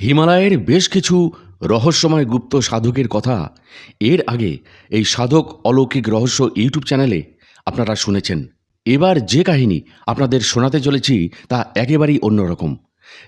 হিমালয়ের বেশ কিছু রহস্যময় গুপ্ত সাধকের কথা এর আগে এই সাধক অলৌকিক রহস্য ইউটিউব চ্যানেলে আপনারা শুনেছেন। এবার যে কাহিনী আপনাদের শোনাতে চলেছি তা একেবারেই অন্যরকম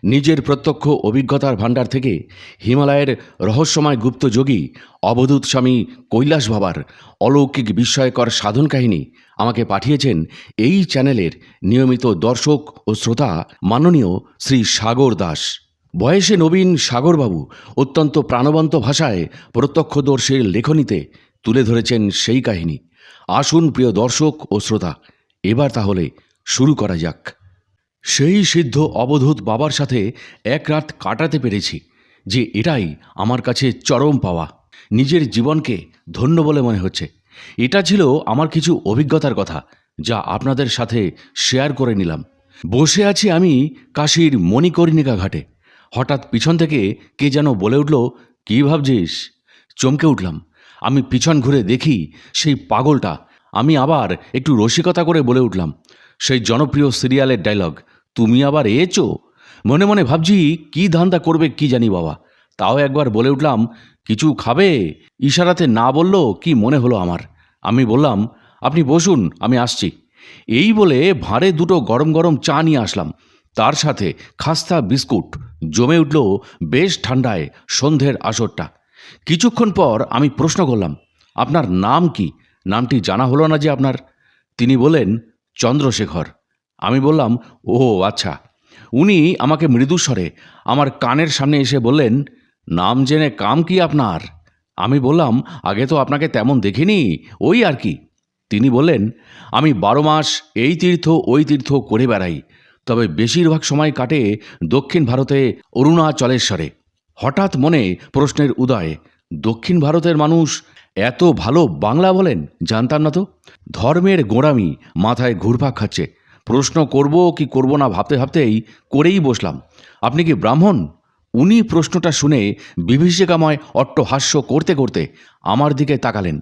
নিজের প্রত্যক্ষ অভিজ্ঞতার ভাণ্ডার থেকে হিমালয়ের রহস্যময় গুপ্ত যোগী অবধূত স্বামী কৈলাস বাবার অলৌকিক বিস্ময়কর সাধন কাহিনী আমাকে পাঠিয়েছেন এই চ্যানেলের নিয়মিত দর্শক ও শ্রোতা মাননীয় শ্রী সাগর দাস। বয়সে নবীন সাগরবাবু অত্যন্ত প্রাণবন্ত ভাষায় প্রত্যক্ষদর্শীর লেখনীতে তুলে ধরেছেন সেই কাহিনী। আসুন প্রিয় দর্শক ও শ্রোতা, এবার তাহলে শুরু করা যাক। সেই সিদ্ধ অবধূত বাবার সাথে এক রাত কাটাতে পেরেছি যে এটাই আমার কাছে চরম পাওয়া। নিজের জীবনকে ধন্য বলে মনে হচ্ছে। এটা ছিল আমার কিছু অভিজ্ঞতার কথা যা আপনাদের সাথে শেয়ার করে নিলাম। বসে আছি আমি কাশীর মণিকর্ণিকা ঘাটে। হঠাৎ পিছন থেকে কে যেন বলে উঠল, কী ভাবছিস? চমকে উঠলাম। আমি পিছন ঘুরে দেখি সেই পাগলটা। আমি আবার একটু রসিকতা করে বলে উঠলাম, সেই জনপ্রিয় সিরিয়ালের ডায়লগ, তুমি আবার এছো মনে মনে ভাবছি, কি ধান্দা করবে কি জানি বাবা। তাও একবার বলে উঠলাম, কিছু খাবে? ইশারাতে না বলল কি মনে হলো আমার। আমি বললাম, আপনি বসুন, আমি আসছি। এই বলে ভাঁড়ে দুটো গরম গরম চা নিয়ে আসলাম। তার সাথে খাস্তা বিস্কুট জমে উঠল বেশ ঠান্ডায় সন্ধ্যের আসরটা। কিছুক্ষণ পর আমি প্রশ্ন করলাম, আপনার নাম কি? নামটি জানা হলো না যে আপনার? তিনি বললেন, চন্দ্রশেখর। আমি বললাম, ও আচ্ছা। উনি আমাকে মৃদুস্বরে আমার কানের সামনে এসে বললেন, নাম জেনে কাম কি আপনার? আমি বললাম, আগে তো আপনাকে তেমন দেখিনি, ওই আর কি। তিনি বললেন, আমি বারো মাস এই তীর্থ, ওই তীর্থ করে বেড়াই। তবে বেশিরভাগ সময় কাটে দক্ষিণ ভারতে অরুণাচলেশ্বরে। হঠাৎ মনে প্রশ্নের উদয়, দক্ষিণ ভারতের মানুষ এত ভালো বাংলা বলেন? জানতাম না তো। ধর্মের গোড়ামি মাথায় ঘুরপাক খাচ্ছে। প্রশ্ন করব কি করব না ভাবতে ভাবতেই করেই বসলাম। আপনি কি ব্রাহ্মণ? উনি প্রশ্নটা শুনে বিভীষিকাময় অট্টহাস্য করতে করতে আমার দিকে তাকালেন।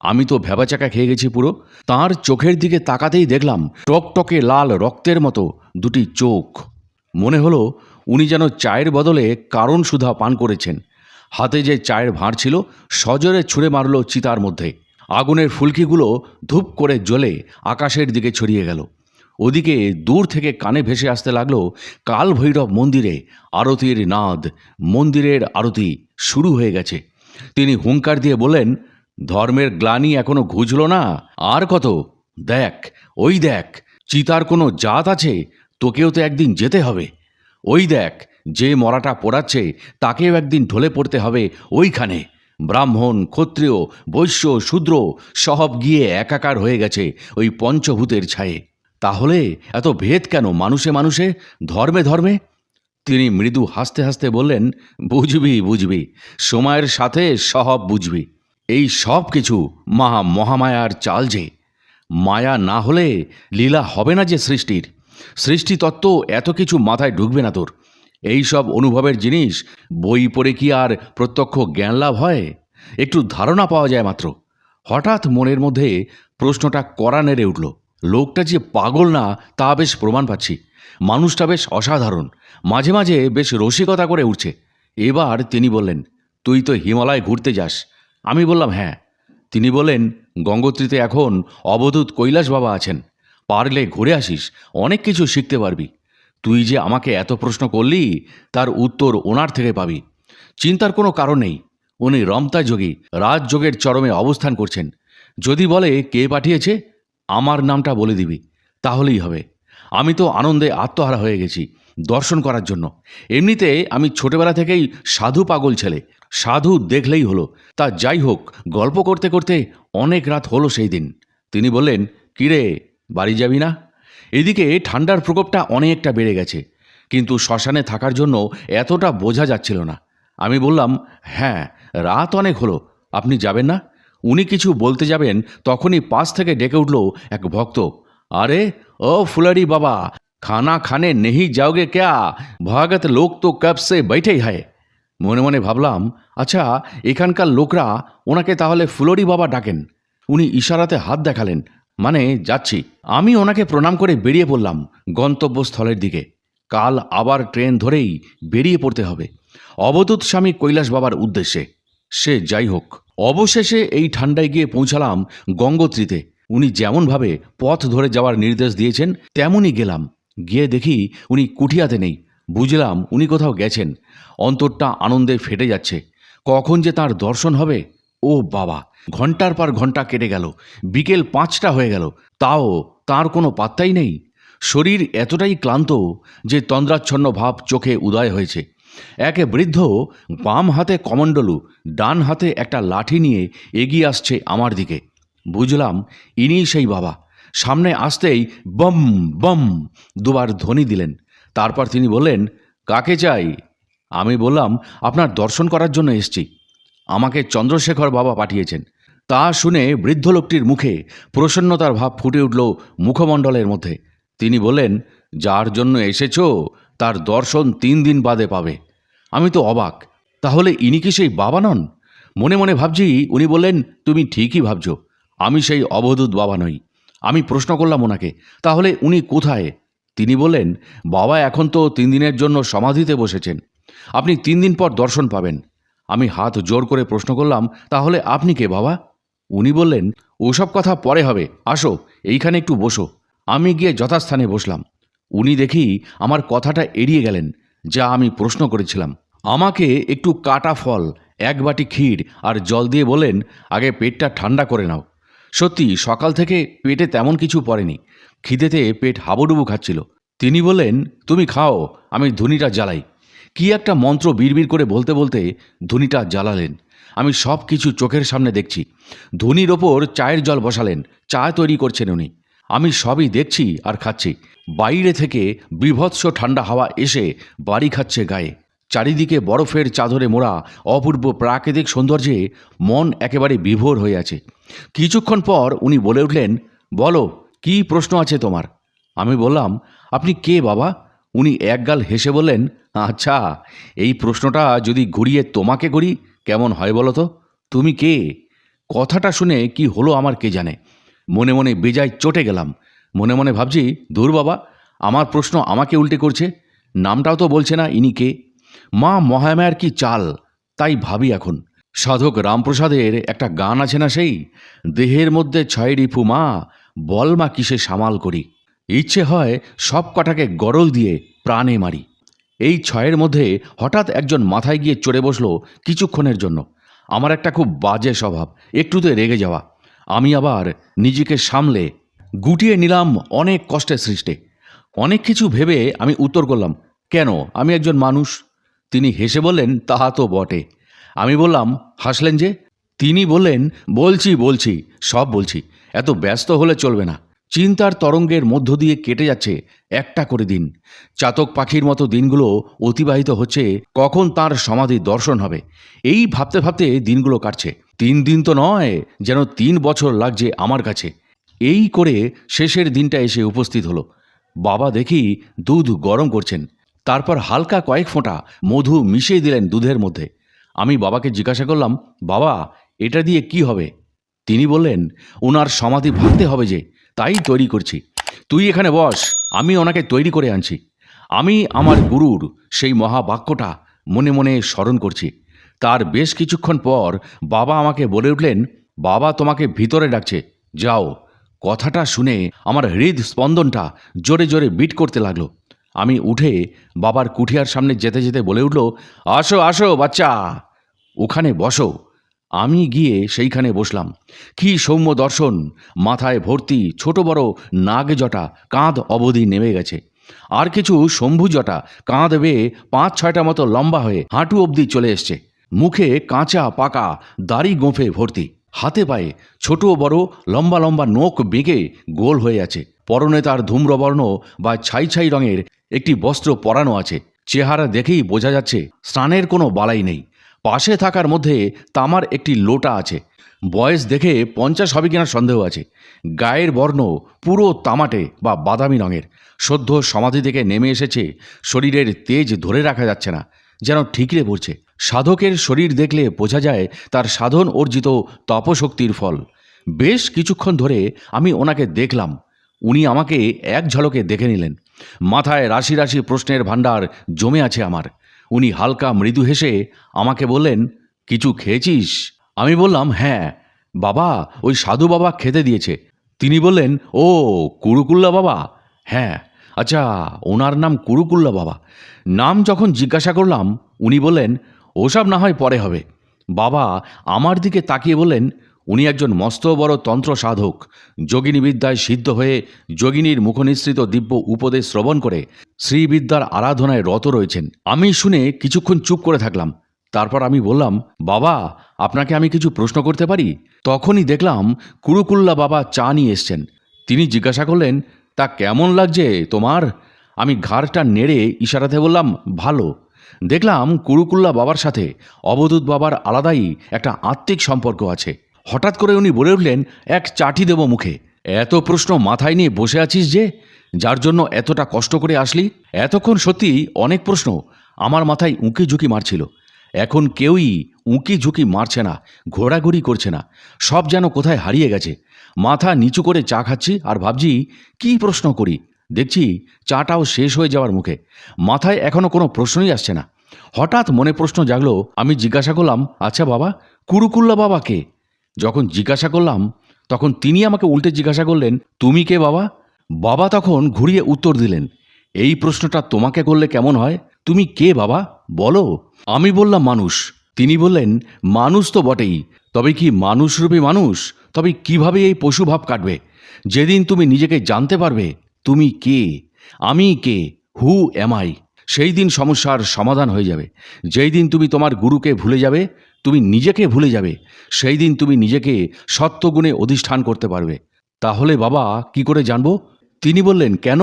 আমি তো ভেবাচাকা খেয়ে গেছি পুরো। তার চোখের দিকে তাকাতেই দেখলাম টকটকে লাল রক্তের মতো দুটি চোখ। মনে হলো উনি যেন চায়ের বদলে কারণ সুধা পান করেছেন। হাতে যে চায়ের ভাঁড় ছিল, সজোরে ছুঁড়ে মারল চিতার মধ্যে। আগুনের ফুলকিগুলো ধূপ করে জ্বলে আকাশের দিকে ছড়িয়ে গেল। ওদিকে দূর থেকে কানে ভেসে আসতে লাগল কাল ভৈরব মন্দিরে আরতির নাদ। মন্দিরের আরতি শুরু হয়ে গেছে। তিনি হুঙ্কার দিয়ে বললেন ধর্মের গ্লানি এখনও ঘুচল না। আর কত? দেখ, ওই দেখ, চিতার কোনো জাত আছে, তোকেও তো একদিন যেতে হবে। ওই দেখ, যে মরাটা পড়াচ্ছে, তাকেও একদিন ঢলে পড়তে হবে ওইখানে। ব্রাহ্মণ, ক্ষত্রিয়, বৈশ্য, শূদ্র সব গিয়ে একাকার হয়ে গেছে ওই পঞ্চভূতের ছায়ে। তাহলে এত ভেদ কেন মানুষে মানুষে, ধর্মে ধর্মে? তিনি মৃদু হাসতে হাসতে বললেন, বুঝবি বুঝবি। সময়ের সাথে সব বুঝবি। এই সব কিছু মহা মহামায়ার চাল যে। মায়া না হলে লীলা হবে না যে সৃষ্টির। সৃষ্টি তত্ত্ব এত কিছু মাথায় ঢুকবে না তোর। এই সব অনুভবের জিনিস বই পড়ে কি আর প্রত্যক্ষ জ্ঞান লাভ হয়? একটু ধারণা পাওয়া যায় মাত্র। হঠাৎ মনের মধ্যে প্রশ্নটা করা নেড়ে উঠল। লোকটা যে পাগল না, তা বেশ প্রমাণ পাচ্ছি। মানুষটা বেশ অসাধারণ। মাঝে মাঝে বেশ রসিকতা করে উঠছে। এবার তিনি বললেন, তুই তো হিমালয় ঘুরতে যাস। আমি বললাম হ্যাঁ। তিনি বলেন, গঙ্গোত্রীতে এখন অবধূত কৈলাস বাবা আছেন। পারলে ঘুরে আসিস, অনেক কিছু শিখতে পারবি। তুই যে আমাকে এত প্রশ্ন করলি, তার উত্তর ওনার থেকে পাবি। চিন্তার কোনো কারণ নেই। উনি রমতা যোগী রাজযোগের চরমে অবস্থান করছেন। যদি বলে কে পাঠিয়েছে, আমার নামটা বলে দিবি। তাহলেই হবে। আমি তো আনন্দে আত্মহারা হয়ে গেছি দর্শন করার জন্য। এমনিতে আমি ছোটবেলা থেকেই সাধু পাগল ছেলে। সাধু দেখলেই হলো। তা যাই হোক, গল্প করতে করতে অনেক রাত হলো সেই দিন। তিনি বললেন, কিরে, বাড়ি যাবি না? এদিকে ঠান্ডার প্রকোপটা অনেকটা বেড়ে গেছে। কিন্তু শ্মশানে থাকার জন্য এতটা বোঝা যাচ্ছিল না। আমি বললাম হ্যাঁ রাত অনেক হলো। আপনি যাবেন না? উনি কিছু বলতে যাবেন, তখনই পাশ থেকে ডেকে উঠল এক ভক্ত। আরে ও ফুলারি বাবা খানা খানে নেহি যাওগে ক্যা ভাগত লোক তো কব সে बैठे হয় মনে মনে ভাবলাম আচ্ছা এখানকার লোকরা ওনাকে তাহলে ফুলরি বাবা ডাকেন উনি ইশারাতে হাত দেখালেন মানে যাচ্ছি আমি ওনাকে প্রণাম করে বেরিয়ে পড়লাম গন্তব্যস্থলের দিকে কাল আবার ট্রেন ধরেই বেরিয়ে পড়তে হবে অবধূত স্বামী কৈলাস বাবার উদ্দেশ্যে সে যাই হোক অবশেষে এই ঠান্ডায় গিয়ে পৌঁছালাম গঙ্গোত্রীতে উনি যেমনভাবে পথ ধরে যাওয়ার নির্দেশ দিয়েছেন, তেমনই গেলাম। গিয়ে দেখি উনি কুঠিয়াতে নেই। বুঝলাম উনি কোথাও গেছেন। অন্তরটা আনন্দে ফেটে যাচ্ছে। কখন যে তার দর্শন হবে? ও বাবা! ঘণ্টার পর ঘণ্টা কেটে গেল। বিকেল পাঁচটা হয়ে গেল। তাও তার কোনো পাত্তাই নেই। শরীর এতটাই ক্লান্ত যে তন্দ্রাচ্ছন্ন ভাব চোখে উদয় হয়েছে। একে বৃদ্ধ বাম হাতে কমণ্ডলু, ডান হাতে একটা লাঠি নিয়ে এগিয়ে আসছে আমার দিকে। বুঝলাম, ইনিই সেই বাবা। সামনে আসতেই বম বম দুবার ধ্বনি দিলেন। তারপর তিনি বললেন, কাকে চাই? আমি বললাম, আপনার দর্শন করার জন্য এসছি। আমাকে চন্দ্রশেখর বাবা পাঠিয়েছেন। তা শুনে বৃদ্ধ লোকটির মুখে প্রসন্নতার ভাব ফুটে উঠল মুখমণ্ডলের মধ্যে। তিনি বললেন, যার জন্য এসেছ, তার দর্শন তিন দিন বাদে পাবে। আমি তো অবাক, তাহলে ইনি কি সেই বাবা নন? মনে মনে ভাবছি, উনি বললেন, তুমি ঠিকই ভাবছ। আমি সেই অবধূত বাবা নই। আমি প্রশ্ন করলাম ওনাকে, তাহলে উনি কোথায়? তিনি বললেন, বাবা এখন তো তিন দিনের জন্য সমাধিতে বসেছেন। আপনি তিন দিন পর দর্শন পাবেন। আমি হাত জোর করে প্রশ্ন করলাম, তাহলে আপনি কে বাবা? উনি বললেন, ওসব কথা পরে হবে। আসো, এইখানে একটু বসো। আমি গিয়ে যথাস্থানে বসলাম। উনি দেখি আমার কথাটা এড়িয়ে গেলেন, যা আমি প্রশ্ন করেছিলাম। আমাকে একটু কাটা ফল, এক বাটি ক্ষীর আর জল দিয়ে বলেন আগে পেটটা ঠান্ডা করে নাও। সত্যি, সকাল থেকে পেটে তেমন কিছু পড়েনি। খিদেতে পেট হাবুডুবু খাচ্ছিল। তিনি বললেন, তুমি খাও, আমি ধুনিটা জ্বালাই। কি একটা মন্ত্র বিড়বিড় করে বলতে বলতে ধুনিটা জ্বালালেন। আমি সব কিছু চোখের সামনে দেখছি। ধুনির ওপর চায়ের জল বসালেন, চা তৈরি করছেন উনি। আমি সবই দেখছি আর খাচ্ছি। বাইরে থেকে বিভৎস ঠান্ডা হাওয়া এসে বাড়ি খাচ্ছে গায়ে। চারিদিকে বরফের চাদরে মোড়া অপূর্ব প্রাকৃতিক সৌন্দর্যে মন একেবারে বিভোর হয়ে আছে। কিছুক্ষণ পর উনি বলে উঠলেন, বলো, কি প্রশ্ন আছে তোমার? আমি বললাম, আপনি কে বাবা? উনি একগাল হেসে বললেন আচ্ছা এই প্রশ্নটা যদি ঘুরিয়ে তোমাকে করি, কেমন হয় বলো তো? তুমি কে? কথাটা শুনে কি হলো আমার কে জানে। মনে মনে বেজায় চটে গেলাম। মনে মনে ভাবছি দূর বাবা, আমার প্রশ্ন আমাকে উল্টে করছে, নামটাও তো বলছে না ইনি কে? মা মহামায়ার কি চাল? তাই ভাবি এখন। সাধক রামপ্রসাদের একটা গান আছে না সেই? দেহের মধ্যে ছয় রিপু মা, বল মা কিসে সামাল করি। ইচ্ছে হয় সব কটাকে গরল দিয়ে প্রাণে মারি। এই ছয়ের মধ্যে হঠাৎ একজন মাথায় গিয়ে চড়ে বসল কিছুক্ষণের জন্য। আমার একটা খুব বাজে স্বভাব, একটুতে রেগে যাওয়া। আমি আবার নিজেকে সামলে গুটিয়ে নিলাম অনেক কষ্টের সৃষ্টে। অনেক কিছু ভেবে আমি উত্তর করলাম, কেন? আমি একজন মানুষ। তিনি হেসে বললেন, তাহা তো বটে। আমি বললাম, হাসলেন যে? তিনি বললেন, বলছি বলছি, সব বলছি। এত ব্যস্ত হলে চলবে না। চিন্তার তরঙ্গের মধ্য দিয়ে কেটে যাচ্ছে একটা করে দিন। চাতক পাখির মতো দিনগুলো অতিবাহিত হচ্ছে, কখন তার সমাধি দর্শন হবে। এই ভাবতে ভাবতে দিনগুলো কাটছে। তিন দিন তো নয়, যেন তিন বছর লাগছে আমার কাছে। এই করে শেষের দিনটা এসে উপস্থিত হলো। বাবা দেখি দুধ গরম করছেন। তারপর হালকা কয়েক ফোঁটা মধু মিশিয়ে দিলেন দুধের মধ্যে। আমি বাবাকে জিজ্ঞাসা করলাম, বাবা, এটা দিয়ে কি হবে? তিনি বললেন ওনার সমাধি ভাঙতে হবে যে, তাই তৈরি করছি। তুই এখানে বস, আমি ওনাকে তৈরি করে আনছি। আমি আমার গুরুর সেই মহাবাক্যটা মনে মনে স্মরণ করছি। তার বেশ কিছুক্ষণ পর বাবা আমাকে বলে উঠলেন, বাবা তোমাকে ভিতরে ডাকছে, যাও। কথাটা শুনে আমার হৃদ স্পন্দনটা জোরে জোরে বিট করতে লাগল। আমি উঠে বাবার কুঠিয়ার সামনে যেতে যেতে বলে উঠল, আসো আসো বাচ্চা। ওখানে বসো। আমি গিয়ে সেইখানে বসলাম। কি সৌম্য দর্শন! মাথায় ভর্তি ছোট বড় নাগ জটা কাঁধ অবধি নেমে গেছে। আর কিছু শম্ভু জটা কাঁধ বেয়ে পাঁচ ছয়টা মতো লম্বা হয়ে হাঁটু অবধি চলে এসছে। মুখে কাঁচা পাকা দাড়ি গোঁফে ভর্তি। হাতে পায়ে ছোট বড় লম্বা লম্বা নোক বেঁকে গোল হয়ে আছে। পরনে তার ধূম্রবর্ণ বা ছাই ছাই রঙের একটি বস্ত্র পরানো আছে। চেহারা দেখেই বোঝা যাচ্ছে, স্নানের কোনো বালাই নেই। পাশে থাকার মধ্যে তামার একটি লোটা আছে। বয়স দেখে পঞ্চাশ হবে কিনা সন্দেহ আছে। গায়ের বর্ণ পুরো তামাটে বা বাদামি রঙের। সদ্য সমাধি থেকে নেমে এসেছে, শরীরের তেজ ধরে রাখা যাচ্ছে না, যেন ঠিকরে পড়ছে। সাধকের শরীর দেখলে বোঝা যায় তার সাধন অর্জিত তপশক্তির ফল। বেশ কিছুক্ষণ ধরে আমি ওনাকে দেখলাম। উনি আমাকে এক ঝলকে দেখে নিলেন। মাথায় রাশি রাশি প্রশ্নের ভাণ্ডার জমে আছে আমার। উনি হালকা মৃদু হেসে আমাকে বললেন, কিছু খেয়েছিস? আমি বললাম হ্যাঁ বাবা, ওই সাধু বাবা খেতে দিয়েছে। তিনি বললেন, ও, কুরুকুল্লা বাবা? হ্যাঁ আচ্ছা ওনার নাম কুরুকুল্লা বাবা। নাম যখন জিজ্ঞাসা করলাম, উনি বললেন, ওসব না হয় পরে হবে। বাবা আমার দিকে তাকিয়ে বললেন উনি একজন মস্ত বড় তন্ত্র সাধক। যোগিনী বিদ্যায় সিদ্ধ হয়ে যোগিনীর মুখনিসৃত দিব্য উপদেশ শ্রবণ করে শ্রীবিদ্যার আরাধনায় রত রয়েছেন। আমি শুনে কিছুক্ষণ চুপ করে থাকলাম। তারপর আমি বললাম, বাবা, আপনাকে আমি কিছু প্রশ্ন করতে পারি? তখনই দেখলাম কুরুকুল্লা বাবা চা নিয়ে এসছেন। তিনি জিজ্ঞাসা করলেন, তা কেমন লাগছে তোমার? আমি ঘাড়টা নেড়ে ইশারাতে বললাম, ভালো। দেখলাম কুরুকুল্লা বাবার সাথে অবধূত বাবার আলাদাই একটা আত্মিক সম্পর্ক আছে। হঠাৎ করে উনি বলে উঠলেন, এক চাটি দেব মুখে। এত প্রশ্ন মাথায় নিয়ে বসে আছিস যে, যার জন্য এতটা কষ্ট করে আসলি? এতক্ষণ সত্যি অনেক প্রশ্ন আমার মাথায় উঁকি ঝুঁকি মারছিল। এখন কেউই উঁকি ঝুঁকি মারছে না, ঘোরাঘুরি করছে না। সব যেন কোথায় হারিয়ে গেছে। মাথা নিচু করে চা খাচ্ছি আর ভাবছি, কী প্রশ্ন করি? দেখছি চাটাও শেষ হয়ে যাওয়ার মুখে। মাথায় এখনও কোনো প্রশ্নই আসছে না। হঠাৎ মনে প্রশ্ন জাগলো, আমি জিজ্ঞাসা করলাম আচ্ছা বাবা, কুরুকুল্লা বাবা কে? যখন জিজ্ঞাসা করলাম, তখন তিনি আমাকে উল্টে জিজ্ঞাসা করলেন, তুমি কে বাবা? বাবা তখন ঘুরিয়ে উত্তর দিলেন, এই প্রশ্নটা তোমাকে করলে কেমন হয়? তুমি কে বাবা? বলো। আমি বললাম, মানুষ। তিনি বললেন, মানুষ তো বটেই, তবে কি মানুষরূপী মানুষ? তবে কীভাবে এই পশুভাব কাটবে? যেদিন তুমি নিজেকে জানতে পারবে, তুমি কে? আমি কে? হু, এম আই? সেই দিন সমস্যার সমাধান হয়ে যাবে। যেই দিন তুমি তোমার গুরুকে ভুলে যাবে তুমি নিজেকে ভুলে যাবে। সেই দিন তুমি নিজেকে সত্যগুণে অধিষ্ঠান করতে পারবে। তাহলে বাবা, কি করে জানব? তিনি বললেন, কেন?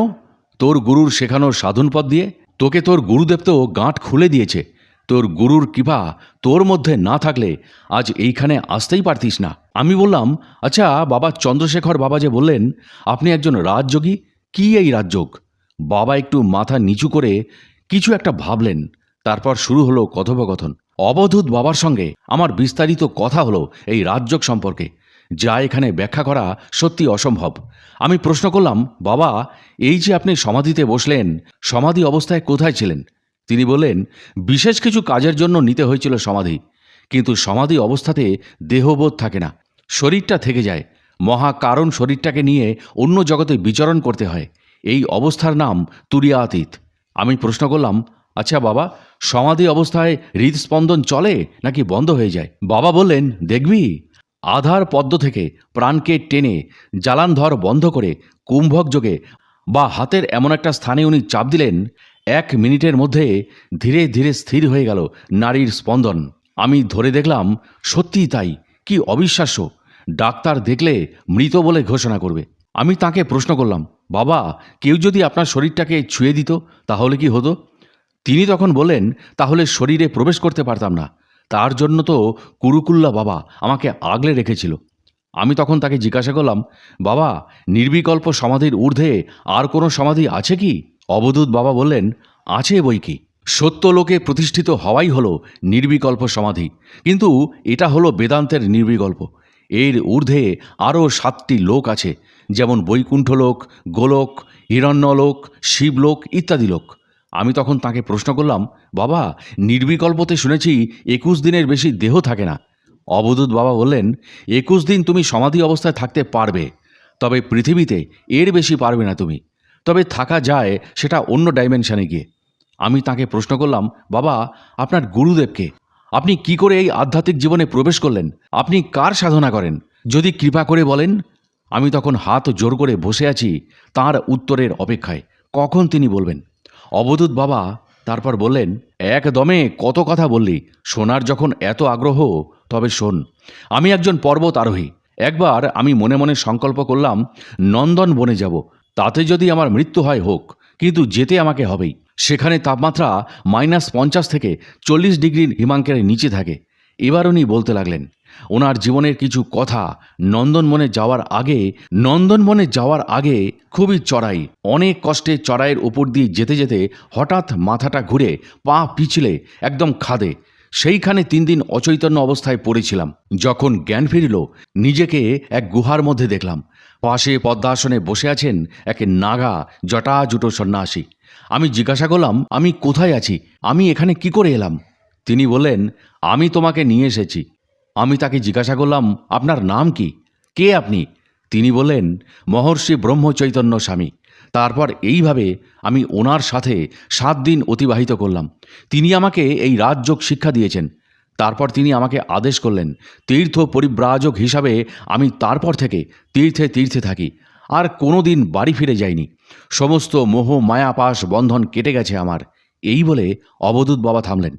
তোর গুরুর শেখানোর সাধন পথ দিয়ে। তোকে তোর গুরুদেব তো গাঁট খুলে দিয়েছে। তোর গুরুর কৃপা তোর মধ্যে না থাকলে আজ এইখানে আসতেই পারতিস না। আমি বললাম আচ্ছা বাবা চন্দ্রশেখর বাবা যে বললেন, আপনি একজন রাজযোগী? কি এই রাজযোগ? বাবা একটু মাথা নিচু করে কিছু একটা ভাবলেন। তারপর শুরু হলো কথোপকথন। অবধূত বাবার সঙ্গে আমার বিস্তারিত কথা হলো এই রাজযোগ সম্পর্কে, যা এখানে ব্যাখ্যা করা সত্যি অসম্ভব। আমি প্রশ্ন করলাম, বাবা, এই যে আপনি সমাধিতে বসলেন, সমাধি অবস্থায় কোথায় ছিলেন? তিনি বললেন, বিশেষ কিছু কাজের জন্য নিতে হয়েছিল সমাধি, কিন্তু সমাধি অবস্থাতে দেহবোধ থাকে না, শরীরটা থেকে যায়। মহা কারণ শরীরটাকে নিয়ে অন্য জগতে বিচরণ করতে হয়। এই অবস্থার নাম তুরিয়া তুরিয়াতীত। আমি প্রশ্ন করলাম আচ্ছা বাবা, সমাধি অবস্থায় হৃদস্পন্দন চলে নাকি বন্ধ হয়ে যায়? বাবা বললেন, দেখবি। আধার পদ্ম থেকে প্রাণকে টেনে জ্বালানধর বন্ধ করে কুম্ভক যোগে বা হাতের এমন একটা স্থানে উনি চাপ দিলেন, এক মিনিটের মধ্যে ধীরে ধীরে স্থির হয়ে গেল নারীর স্পন্দন। আমি ধরে দেখলাম, সত্যিই তাই, কি অবিশ্বাস্য। ডাক্তার দেখলে মৃত বলে ঘোষণা করবে। আমি তাকে প্রশ্ন করলাম, বাবা, কেউ যদি আপনার শরীরটাকে ছুঁয়ে দিত, তাহলে কি হতো? তিনি তখন বললেন, তাহলে শরীরে প্রবেশ করতে পারতাম না। তার জন্য তো কুরুকুল্লা বাবা আমাকে আগলে রেখেছিল। আমি তখন তাকে জিজ্ঞাসা করলাম, বাবা, নির্বিকল্প সমাধির ঊর্ধ্বে আর কোনো সমাধি আছে কি? অবধূত বাবা বললেন, আছে বই কি? সত্যলোকে প্রতিষ্ঠিত হওয়াই হলো নির্বিকল্প সমাধি। কিন্তু এটা হলো বেদান্তের নির্বিকল্প। এর ঊর্ধ্বে আরও সাতটি লোক আছে, যেমন বৈকুণ্ঠ লোক গোলক, হিরণ্যলোক, শিবলোক ইত্যাদি লোক। আমি তখন তাকে প্রশ্ন করলাম, বাবা, নির্বিকল্পতে শুনেছি একুশ দিনের বেশি দেহ থাকে না। অবধূত বাবা বললেন, একুশ দিন তুমি সমাধি অবস্থায় থাকতে পারবে, তবে পৃথিবীতে এর বেশি পারবে না তুমি। তবে থাকা যায় সেটা অন্য ডাইমেনশানে গিয়ে। আমি তাকে প্রশ্ন করলাম, বাবা, আপনার গুরুদেবকে আপনি কি করে এই আধ্যাত্মিক জীবনে প্রবেশ করলেন? আপনি কার সাধনা করেন? যদি কৃপা করে বলেন? আমি তখন হাত জোর করে বসে আছি তার উত্তরের অপেক্ষায়। কখন তিনি বলবেন? অবধূত বাবা তারপর বললেন, একদমে কত কথা বললি। শোনার যখন এত আগ্রহ, তবে শোন, আমি একজন পর্বত আরোহী একবার আমি মনে মনে সংকল্প করলাম, নন্দন বনে যাব। তাতে যদি আমার মৃত্যু হয়, হোক, কিন্তু যেতে আমাকে হবেই। সেখানে তাপমাত্রা মাইনাস পঞ্চাশ থেকে চল্লিশ ডিগ্রি হিমাঙ্কের নিচে থাকে। এবার উনি বলতে লাগলেন ওনার জীবনের কিছু কথা নন্দনবনে যাওয়ার আগে, নন্দনবনে যাওয়ার আগে খুবই চড়াই। অনেক কষ্টে চড়াইয়ের ওপর দিয়ে যেতে যেতে হঠাৎ মাথাটা ঘুরে পা পিছলে একদম খাদে। সেইখানে তিন দিন অচৈতন্য অবস্থায় পড়েছিলাম। যখন জ্ঞান ফিরিল, নিজেকে এক গুহার মধ্যে দেখলাম। পাশে পদ্মাসনে বসে আছেন এক নাগা, জটাজুটো সন্ন্যাসী। আমি জিজ্ঞাসা করলাম, আমি কোথায় আছি? আমি এখানে কি করে এলাম? তিনি বললেন, আমি তোমাকে নিয়ে এসেছি। আমি তাকে জিজ্ঞাসা করলাম, আপনার নাম কি? কে আপনি? তিনি বললেন, মহর্ষি ব্রহ্মচৈতন্য স্বামী। তারপর এইভাবে আমি ওনার সাথে সাত দিন অতিবাহিত করলাম। তিনি আমাকে এই রাজযোগ শিক্ষা দিয়েছেন। তারপর তিনি আমাকে আদেশ করলেন, তীর্থ পরিব্রাজক হিসাবে আমি তারপর থেকে তীর্থে তীর্থে থাকি। আর কোনো দিন বাড়ি ফিরে যাইনি। সমস্ত মোহ মায়াপাশ বন্ধন কেটে গেছে আমার। এই বলে অবধূত বাবা থামলেন।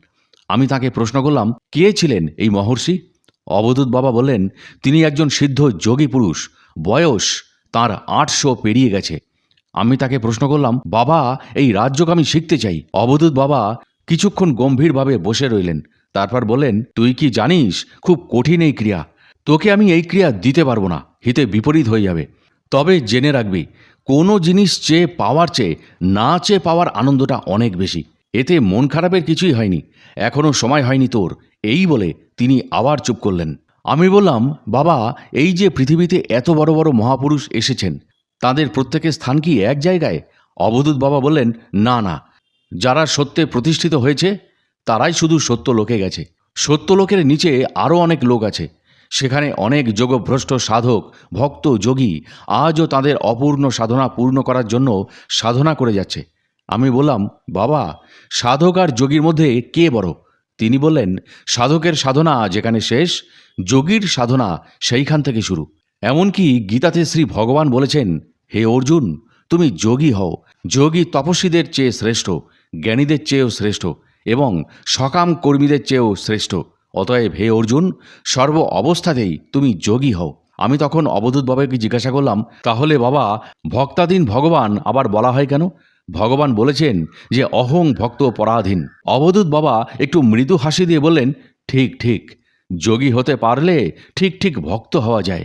আমি তাকে প্রশ্ন করলাম, কে ছিলেন এই মহর্ষি? অবধূত বাবা বললেন, তিনি একজন সিদ্ধ যোগী পুরুষ, বয়স তার আটশো পেরিয়ে গেছে। আমি তাকে প্রশ্ন করলাম, বাবা, এই রাজ্যকে আমি শিখতে চাই। অবধূত বাবা কিছুক্ষণ গম্ভীরভাবে বসে রইলেন। তারপর বললেন, তুই কি জানিস, খুব কঠিন এই ক্রিয়া। তোকে আমি এই ক্রিয়া দিতে পারব না, হিতে বিপরীত হয়ে যাবে। তবে জেনে রাখবি, কোনো জিনিস চেয়ে পাওয়ার চেয়ে না চেয়ে পাওয়ার আনন্দটা অনেক বেশি। এতে মন খারাপের কিছুই হয়নি। এখনও সময় হয়নি তোর। এই বলে তিনি আবার চুপ করলেন। আমি বললাম, বাবা, এই যে পৃথিবীতে এত বড় বড় মহাপুরুষ এসেছেন, তাদের প্রত্যেকের স্থান কি এক জায়গায়? অবধূত বাবা বললেন, না না। যারা সত্যে প্রতিষ্ঠিত হয়েছে, তারাই শুধু সত্য লোকে গেছে। সত্য লোকের নিচে আরও অনেক লোক আছে। সেখানে অনেক যোগভ্রষ্ট সাধক, ভক্ত, যোগী আজও তাদের অপূর্ণ সাধনা পূর্ণ করার জন্য সাধনা করে যাচ্ছে। আমি বললাম, বাবা, সাধক আর যোগীর মধ্যে কে বড়? তিনি বললেন, সাধকের সাধনা যেখানে শেষ, যোগীর সাধনা সেইখান থেকে শুরু। এমনকি গীতাতে শ্রী ভগবান বলেছেন, হে অর্জুন, তুমি যোগী হও। যোগী তপস্বীদের চেয়ে শ্রেষ্ঠ, জ্ঞানীদের চেয়েও শ্রেষ্ঠ এবং সকাম কর্মীদের চেয়েও শ্রেষ্ঠ। অতএব হে অর্জুন, সর্ব অবস্থাতেই তুমি যোগী হও। আমি তখন অবধূত বাবাকে জিজ্ঞাসা করলাম, তাহলে বাবা, ভক্তাধীন ভগবান আবার বলা হয় কেন? ভগবান বলেছেন যে, অহং ভক্ত পরাধীন। অবধূত বাবা একটু মৃদু হাসি দিয়ে বললেন, ঠিক ঠিক। যোগী হতে পারলে ঠিক ঠিক ভক্ত হওয়া যায়।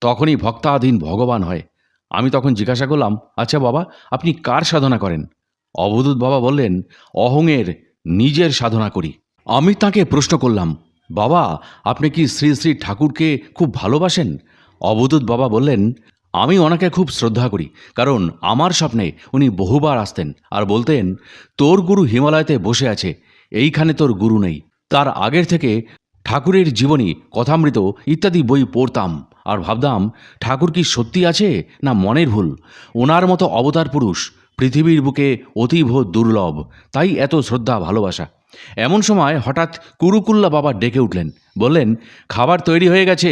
তখনই ভক্তাধীন ভগবান হয়। আমি তখন জিজ্ঞাসা করলাম আচ্ছা বাবা, আপনি কার সাধনা করেন? অবধূত বাবা বললেন, অহংয়ের নিজের সাধনা করি। আমি তাকে প্রশ্ন করলাম, বাবা, আপনি কি শ্রী শ্রী ঠাকুরকে খুব ভালোবাসেন? অবধূত বাবা বললেন আমি ওনাকে খুব শ্রদ্ধা করি, কারণ আমার স্বপ্নে উনি বহুবার আসতেন আর বলতেন, তোর গুরু হিমালয়তে বসে আছে, এইখানে তোর গুরু নেই। তার আগের থেকে ঠাকুরের জীবনী, কথামৃত ইত্যাদি বই পড়তাম আর ভাবতাম, ঠাকুর কি সত্যি আছে না মনের ভুল? ওনার মতো অবতার পুরুষ পৃথিবীর বুকে অতীব দুর্লভ, তাই এত শ্রদ্ধা, ভালোবাসা। এমন সময় হঠাৎ কুরুকুল্লা বাবা ডেকে উঠলেন, বললেন, খাবার তৈরি হয়ে গেছে,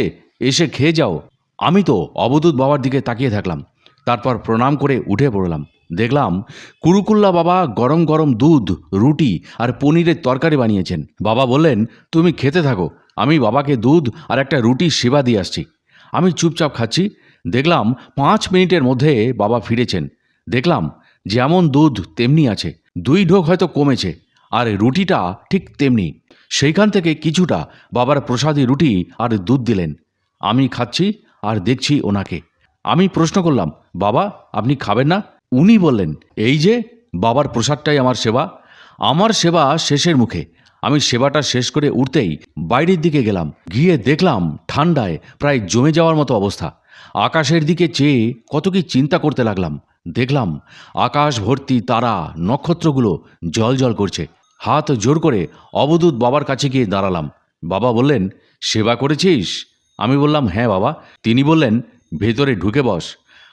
এসে খেয়ে যাও। আমি তো অবধূত বাবার দিকে তাকিয়ে থাকলাম। তারপর প্রণাম করে উঠে পড়লাম। দেখলাম কুরুকুল্লা বাবা গরম গরম দুধ, রুটি আর পনিরের তরকারি বানিয়েছেন। বাবা বললেন, তুমি খেতে থাকো। আমি বাবাকে দুধ আর একটা রুটি সেবা দিয়ে আসছি। আমি চুপচাপ খাচ্ছি। দেখলাম পাঁচ মিনিটের মধ্যে বাবা ফিরেছেন। দেখলাম যেমন দুধ তেমনি আছে। দুই ঢোক হয়তো কমেছে। আর রুটিটা ঠিক তেমনি। সেইখান থেকে কিছুটা বাবার প্রসাদী রুটি আর দুধ দিলেন। আমি খাচ্ছি আর দেখছি ওনাকে। আমি প্রশ্ন করলাম, বাবা, আপনি খাবেন না? উনি বললেন, এই যে, বাবার প্রসাদটাই আমার সেবা। আমার সেবা শেষের মুখে। আমি সেবাটা শেষ করে উঠতেই বাইরের দিকে গেলাম। গিয়ে দেখলাম ঠান্ডায় প্রায় জমে যাওয়ার মতো অবস্থা। আকাশের দিকে চেয়ে কত কি চিন্তা করতে লাগলাম। দেখলাম আকাশ ভর্তি তারা নক্ষত্রগুলো জল জল করছে। হাত জোর করে অবদূত বাবার কাছে গিয়ে দাঁড়ালাম। বাবা বললেন, সেবা করেছিস? আমি বললাম হ্যাঁ বাবা। তিনি বললেন, ভেতরে ঢুকে বস।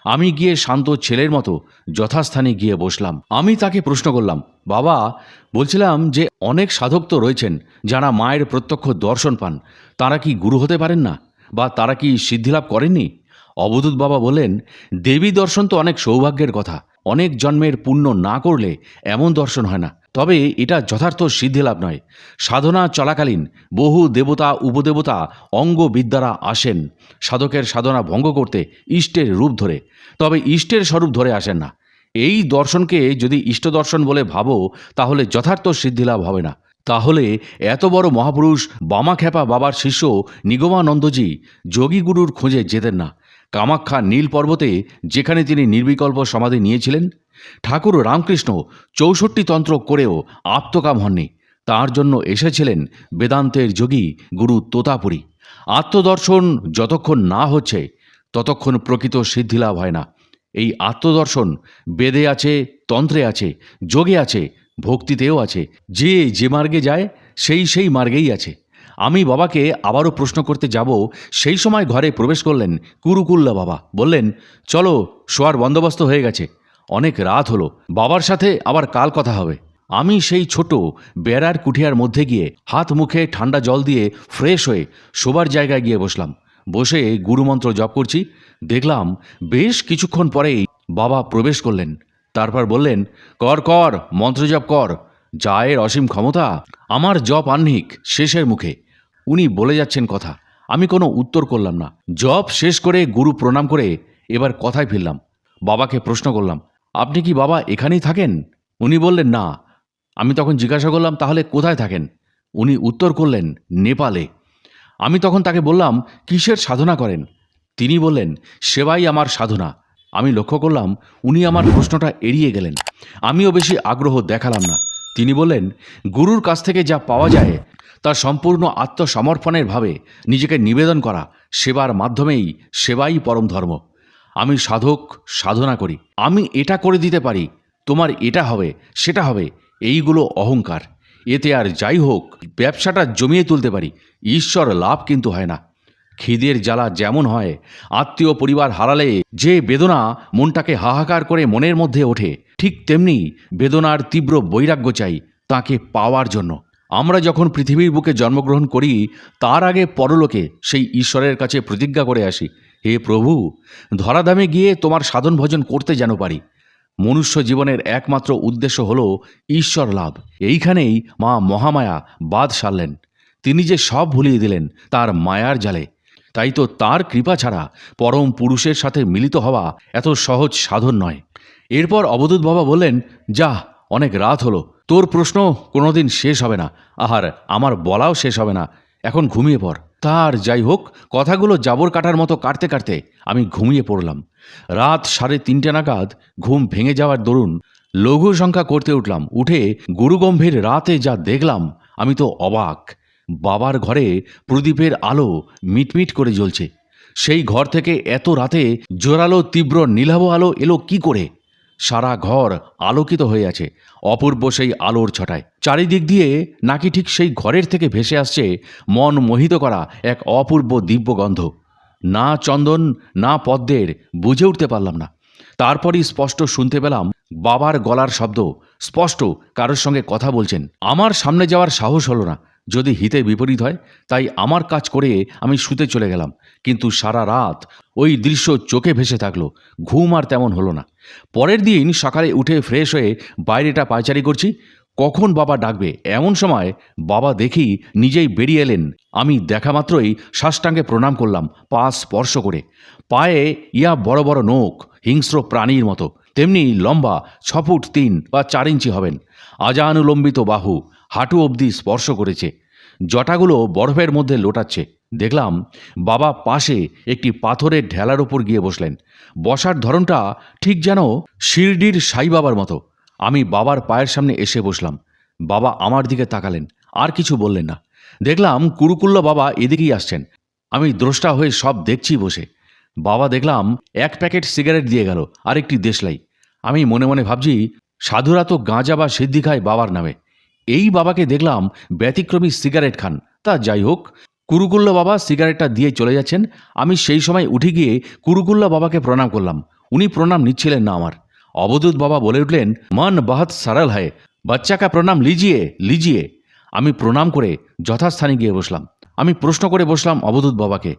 আমি গিয়ে শান্ত ছেলের মতো যথাস্থানে গিয়ে বসলাম। আমি তাকে প্রশ্ন করলাম, বাবা, বলছিলাম যে অনেক সাধক তো রয়েছেন যারা মায়ের প্রত্যক্ষ দর্শন পান। তারা কি গুরু হতে পারেন না? বা তারা কি সিদ্ধিলাভ করেননি? অবধূত বাবা বলেন দেবী দর্শন তো অনেক সৌভাগ্যের কথা। অনেক জন্মের পুণ্য না করলে এমন দর্শন হয় না। তবে এটা যথার্থ সিদ্ধিলাভ নয়। সাধনা চলাকালীন বহু দেবতা, উপদেবতা অঙ্গ বিদ্যারা আসেন সাধকের সাধনা ভঙ্গ করতে ইষ্টের রূপ ধরে। তবে ইষ্টের স্বরূপ ধরে আসেন না। এই দর্শনকে যদি ইষ্ট দর্শন বলে ভাবো, তাহলে যথার্থ সিদ্ধিলাভ হবে না। তাহলে এত বড় মহাপুরুষ বামাখ্যাপা বাবার শিষ্য নিগমানন্দজি যোগীগুরুর খোঁজে যেতেন না। কামাখ্যা নীল পর্বতে যেখানে তিনি নির্বিকল্প সমাধি নিয়েছিলেন, ঠাকুর রামকৃষ্ণ চৌষট্টি তন্ত্র করেও আত্মকাম হননি। তার জন্য এসেছিলেন বেদান্তের যোগী গুরু তোতাপুরী। আত্মদর্শন যতক্ষণ না হচ্ছে, ততক্ষণ প্রকৃত সিদ্ধিলাভ হয় না। এই আত্মদর্শন বেদে আছে, তন্ত্রে আছে, যোগে আছে, ভক্তিতেও আছে। যে যে মার্গে যায়, সেই সেই মার্গেই আছে। আমি বাবাকে আবারও প্রশ্ন করতে যাব। সেই সময় ঘরে প্রবেশ করলেন কুরুকুল্লা বাবা। বললেন, চলো, শোয়ার বন্দোবস্ত হয়ে গেছে। অনেক রাত হলো। বাবার সাথে আবার কাল কথা হবে। আমি সেই ছোট বেড়ার কুঠিয়ার মধ্যে গিয়ে হাত মুখে ঠান্ডা জল দিয়ে ফ্রেশ হয়ে শোবার জায়গায় গিয়ে বসলাম। বসে গুরুমন্ত্র জপ করছি। দেখলাম বেশ কিছুক্ষণ পরেই বাবা প্রবেশ করলেন। তারপর বললেন, কর কর, মন্ত্র জপ কর। জায়ের অসীম ক্ষমতা, আমার জপ আহ্নিক শেষের মুখে। উনি বলে যাচ্ছেন কথা। আমি কোনো উত্তর করলাম না। জব শেষ করে গুরু প্রণাম করে এবার কথায় ফিরলাম। বাবাকে প্রশ্ন করলাম, আপনি কি বাবা এখানেই থাকেন? উনি বললেন, না। আমি তখন জিজ্ঞাসা করলাম, তাহলে কোথায় থাকেন? উনি উত্তর করলেন, নেপালে। আমি তখন তাকে বললাম, কিসের সাধনা করেন? তিনি বললেন, সেবাই আমার সাধনা। আমি লক্ষ্য করলাম, উনি আমার প্রশ্নটা এড়িয়ে গেলেন। আমিও বেশি আগ্রহ দেখালাম না। তিনি বললেন, গুরুর কাছ থেকে যা পাওয়া যায় তার সম্পূর্ণ আত্মসমর্পণের ভাবে নিজেকে নিবেদন করা সেবার মাধ্যমেই সেবাই পরম ধর্ম। আমি সাধক সাধনা করি। আমি এটা করে দিতে পারি, তোমার এটা হবে, সেটা হবে, এইগুলো অহংকার। এতে আর যাই হোক, ব্যবসাটা জমিয়ে তুলতে পারি, ঈশ্বর লাভ কিন্তু হয় না। খিদের জ্বালা যেমন হয়, আত্মীয় পরিবার হারালে যে বেদনা মনটাকে হাহাকার করে মনের মধ্যে ওঠে, ঠিক তেমনি বেদনার তীব্র বৈরাগ্য চাই তাকে পাওয়ার জন্য। আমরা যখন পৃথিবীর বুকে জন্মগ্রহণ করি, তার আগে পরলোকে সেই ঈশ্বরের কাছে প্রতিজ্ঞা করে আসি, হে প্রভু, ধরাধামে গিয়ে তোমার সাধন ভজন করতে যেন পারি। মনুষ্য জীবনের একমাত্র উদ্দেশ্য হল ঈশ্বর লাভ। এইখানেই মা মহামায়া বাদ সারলেন। তিনি যে সব ভুলিয়ে দিলেন, তার মায়ার জালে। তাই তো তার কৃপা ছাড়া পরম পুরুষের সাথে মিলিত হওয়া এত সহজ সাধন নয়। এরপর অবধূত বাবা বললেন যা অনেক রাত হলো। তোর প্রশ্ন কোনোদিন শেষ হবে না। আহার, আমার বলাও শেষ হবে না। এখন ঘুমিয়ে পড়। তার যাই হোক, কথাগুলো জাবর কাটার মতো কাটতে কাটতে আমি ঘুমিয়ে পড়লাম। রাত সাড়ে তিনটে নাগাদ ঘুম ভেঙে যাওয়ার দরুন লঘু সংখ্যা করতে উঠলাম। উঠে গুরুগম্ভীর রাতে যা দেখলাম, আমি তো অবাক। বাবার ঘরে প্রদীপের আলো মিটমিট করে জ্বলছে। সেই ঘর থেকে এত রাতে জোরালো, তীব্র, নীলাভ আলো এলো কি করে? সারা ঘর আলোকিত হয়ে আছে। অপূর্ব সেই আলোর ছটায়। চারিদিক দিয়ে নাকি ঠিক সেই ঘরের থেকে ভেসে আসছে মন মোহিত করা এক অপূর্ব দিব্যগন্ধ। না চন্দন, না পদ্মের বুঝে উঠতে পারলাম না। তারপরই স্পষ্ট শুনতে পেলাম বাবার গলার শব্দ। স্পষ্ট কারোর সঙ্গে কথা বলছেন। আমার সামনে যাওয়ার সাহস হলো না। যদি হিতে বিপরীত হয়, তাই আমার কাজ করে আমি শুতে চলে গেলাম। কিন্তু সারা রাত ওই দৃশ্য চোখে ভেসে থাকল। ঘুম আর তেমন হলো না। পরের দিন সকালে উঠে ফ্রেশ হয়ে বাইরেটা পায়চারি করছি। কখন বাবা ডাকবে? এমন সময় বাবা দেখি নিজেই বেরিয়ে এলেন। আমি দেখা মাত্রই সাষ্টাঙ্গে প্রণাম করলাম, পা স্পর্শ করে। পায়ে ইয়া বড় বড় নোখ, হিংস্র প্রাণীর মতো। তেমনি লম্বা ছ ফুট তিন বা চার ইঞ্চি হবেন। আজানুলম্বিত বাহু, হাঁটু অবধি স্পর্শ করেছে। জটাগুলো বরফের মধ্যে লোটাচ্ছে। দেখলাম বাবা পাশে একটি পাথরের ঢেলার ওপর গিয়ে বসলেন। বসার ধরনটা ঠিক যেন শিরডির সাই বাবার মতো। আমি বাবার পায়ের সামনে এসে বসলাম। বাবা আমার দিকে তাকালেন, আর কিছু বললেন না। দেখলাম কুরুকুল্লা বাবা এদিকেই আসছেন। আমি দ্রষ্টা হয়ে সব দেখছি বসে। বাবা দেখলাম এক প্যাকেট সিগারেট দিয়ে গেল আর একটি দেশলাই। আমি মনে মনে ভাবছি, সাধুরা তো গাঁজা বা সিদ্ধি খায় বাবার নামে। এই বাবাকে দেখলাম ব্যতিক্রমী সিগারেট খান। তা যাই হোক কুরুকুল্লা বাবা সিগারেটটা দিয়ে চলে যাচ্ছেন। আমি সেই সময় উঠে গিয়ে কুরুকুল্লা বাবাকে প্রণাম করলাম। উনি প্রণাম নিচ্ছিলেন না আমার। অবধূত বাবা বলে উঠলেন, মন বহুত সরল হয় বাচ্চা কা প্রণাম লিজিয়ে লিজিয়ে। আমি প্রণাম করে যথাস্থানে গিয়ে বসলাম। আমি প্রশ্ন করে বসলাম অবধূত বাবাকে,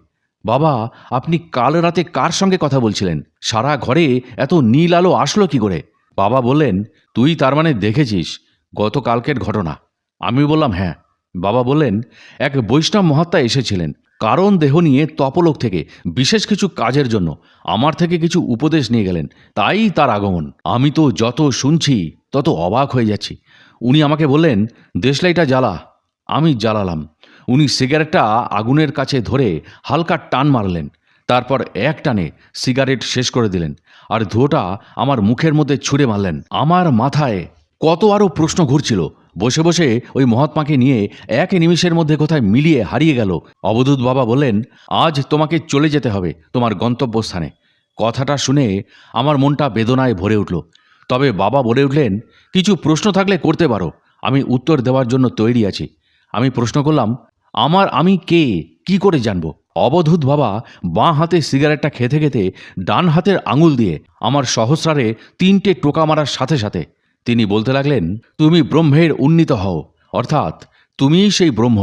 বাবা, আপনি কাল রাতে কার সঙ্গে কথা বলছিলেন? সারা ঘরে এত নীল আলো আসলো কি করে? বাবা বললেন, তুই তার মানে দেখেছিস গতকালকের ঘটনা। আমি বললাম হ্যাঁ। বাবা বললেন, এক বৈষ্ণব মহাত্মা এসেছিলেন। কারণ দেহ নিয়ে তপলোক থেকে, বিশেষ কিছু কাজের জন্য, আমার থেকে কিছু উপদেশ নিয়ে গেলেন। তাই তার আগমন। আমি তো যত শুনছি, তত অবাক হয়ে যাচ্ছি। উনি আমাকে বললেন, দেশলাইটা জ্বালা। আমি জ্বালালাম। উনি সিগারেটটা আগুনের কাছে ধরে হালকা টান মারলেন। তারপর এক টানে সিগারেট শেষ করে দিলেন আর ধুয়োটা আমার মুখের মধ্যে ছুঁড়ে মারলেন। আমার মাথায় কত আরও প্রশ্ন ঘুরছিল। বসে বসে ওই মহাত্মাকে নিয়ে এক নিমিষের মধ্যে কোথায় মিলিয়ে হারিয়ে গেল। অবধূত বাবা বললেন, আজ তোমাকে চলে যেতে হবে তোমার গন্তব্যস্থানে। কথাটা শুনে আমার মনটা বেদনায় ভরে উঠল। তবে বাবা বলে উঠলেন, কিছু প্রশ্ন থাকলে করতে পারো, আমি উত্তর দেওয়ার জন্য তৈরি আছি। আমি প্রশ্ন করলাম, আমার আমি কে? কি করে জানব? অবধূত বাবা বাঁ হাতে সিগারেটটা খেতে খেতে ডান হাতের আঙুল দিয়ে আমার সহস্রারে তিনটে টোকা মারার সাথে সাথে তিনি বলতে লাগলেন, তুমি ব্রহ্মের উন্নীত হও, অর্থাৎ তুমিই সেই ব্রহ্ম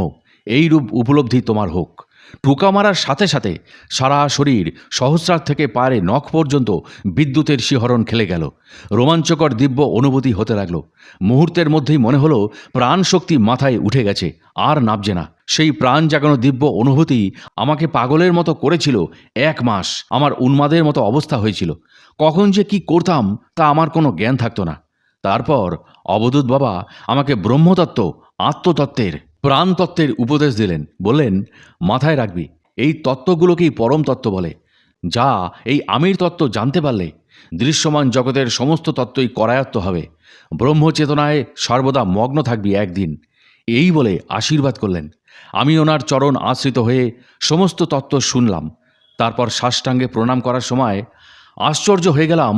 এই রূপ উপলব্ধি তোমার হোক। টোকা মারার সাথে সাথে সারা শরীর সহস্রার থেকে পায়ে নখ পর্যন্ত বিদ্যুতের শিহরণ খেলে গেল। রোমাঞ্চকর দিব্য অনুভূতি হতে লাগল। মুহূর্তের মধ্যেই মনে হলো প্রাণ শক্তি মাথায় উঠে গেছে, আর নাবছে না। সেই প্রাণ জাগানো দিব্য অনুভূতি আমাকে পাগলের মতো করেছিল এক মাস, আমার উন্মাদের মতো অবস্থা হয়েছিল। কখন যে কি করতাম, তা আমার কোনো জ্ঞান থাকতো না। তারপর অবধূত বাবা আমাকে ব্রহ্মতত্ত্ব, আত্মতত্ত্বের, প্রাণতত্ত্বের উপদেশ দিলেন। বললেন, মাথায় রাখবি, এই তত্ত্বগুলোকেই পরম তত্ত্ব বলে। যা এই আমির তত্ত্ব জানতে পারলে দৃশ্যমান জগতের সমস্ত তত্ত্বই করায়ত্ত হবে। ব্রহ্মচেতনায় সর্বদা মগ্ন থাকবি একদিন। এই বলে আশীর্বাদ করলেন। আমি ওনার চরণ আশ্রিত হয়ে সমস্ত তত্ত্ব শুনলাম। তারপর সাষ্টাঙ্গে প্রণাম করার সময় আশ্চর্য হয়ে গেলাম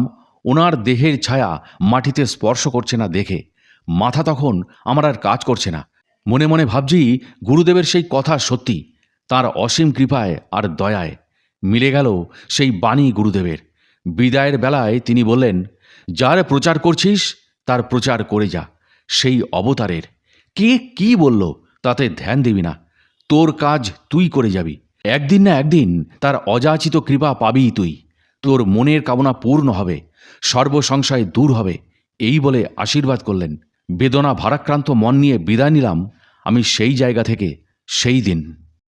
ওনার দেহের ছায়া মাটিতে স্পর্শ করছে না দেখে। মাথা তখন আমার আর কাজ করছে না। মনে মনে ভাবছি গুরুদেবের সেই কথা সত্যি, তার অসীম কৃপায় আর দয়ায়। মিলে গেল সেই বাণী গুরুদেবের। বিদায়ের বেলায় তিনি বললেন, যার প্রচার করছিস, তার প্রচার করে যা। সেই অবতারের। কে কি বলল তাতে ধ্যান দিবি না। তোর কাজ তুই করে যাবি। একদিন না একদিন তার অযাচিত কৃপা পাবি তুই। তোর মনের কামনা পূর্ণ হবে। সর্বসংশয় দূর হবে। এই বলে আশীর্বাদ করলেন। বেদনা ভারাক্রান্ত মন নিয়ে বিদায় নিলাম। আমি সেই জায়গা থেকে সেই দিন।